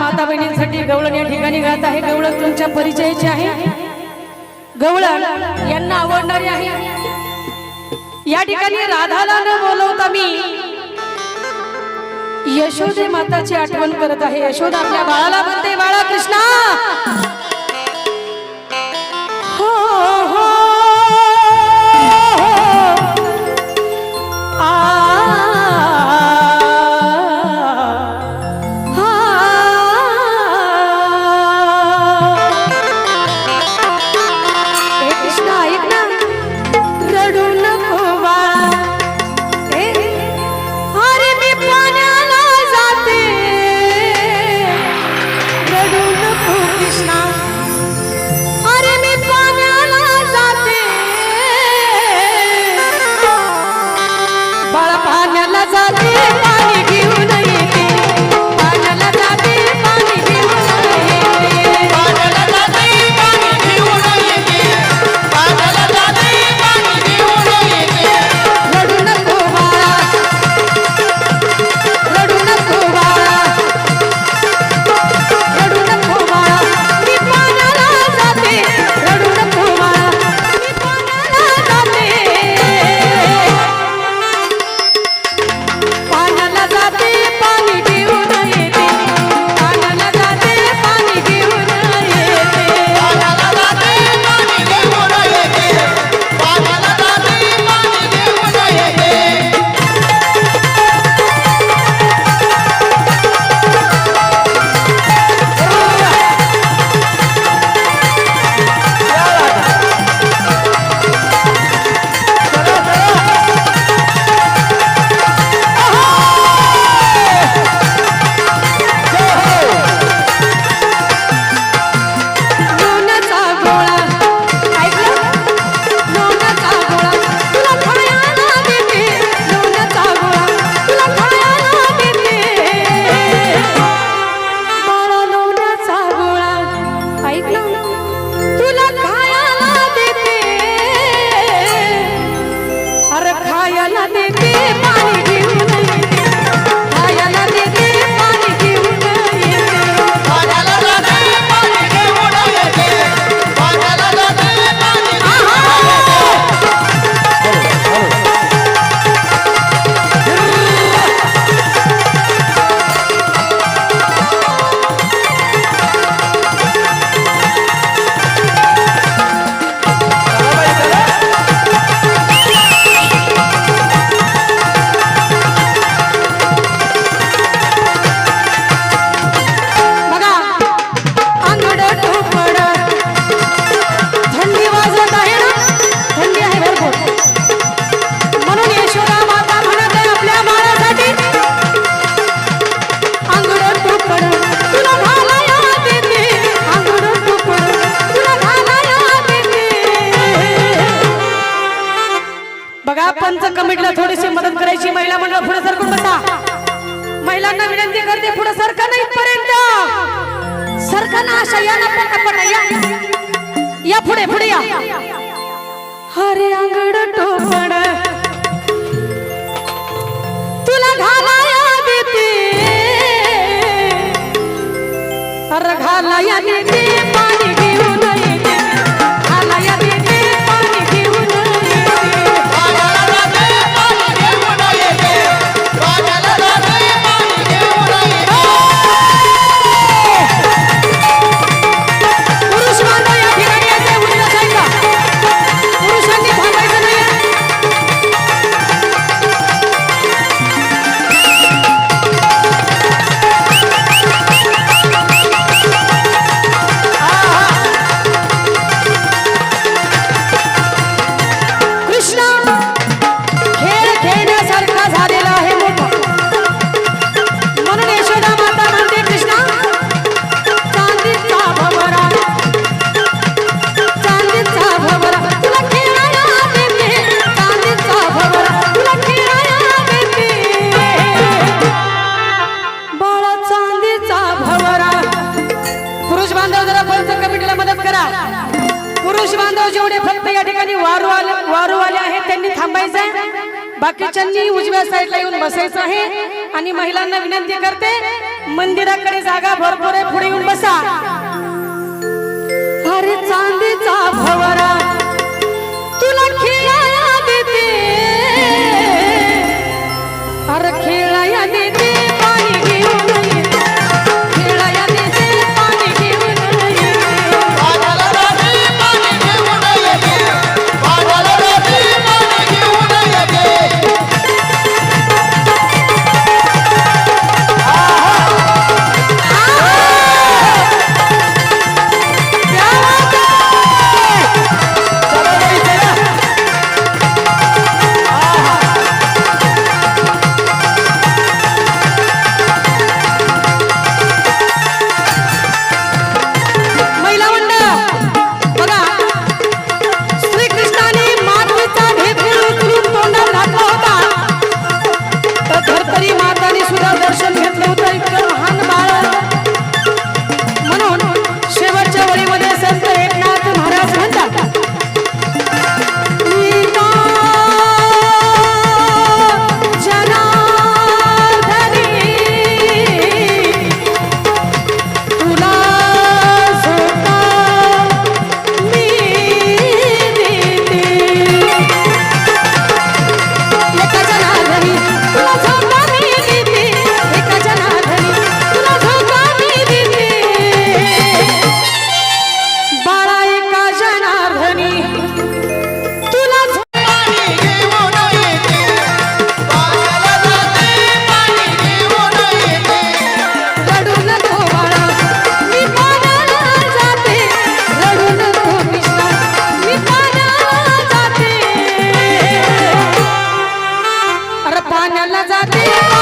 माता बहिणींसाठी गवळण या ठिकाणी गात आहे. गवळण तुमच्या परिचयाची आहे. गवळण यांना आवडणारी आहे. या ठिकाणी राधाला न बोलवता मी. यशोदे माताची आठवण करत आहे. यशोदा आपल्या बाळाला म्हणते बाळा कृष्णा हो हो, हो, हो. आ 加 बसा पुढे सरकून बसा? महिलांना विनंती करते पुढे सरका नाही पर्यंत सरका ना आशा या ना पटापट या. या पुढे पुढे या. हरे अंगड टोपड तुला घालाया देते. अरे घालाया देते. जेवढे फक्त या ठिकाणी वारूवाले वारूवाले आहेत त्यांनी थांबायचं आहे बाकीच्यांनी उजव्या साईडला येऊन बसायचं आहे. आणि महिलांना विनंती करते मंदिराकडे जागा भरपूर आहे पुढे येऊन बसा. पाण्याला जाते.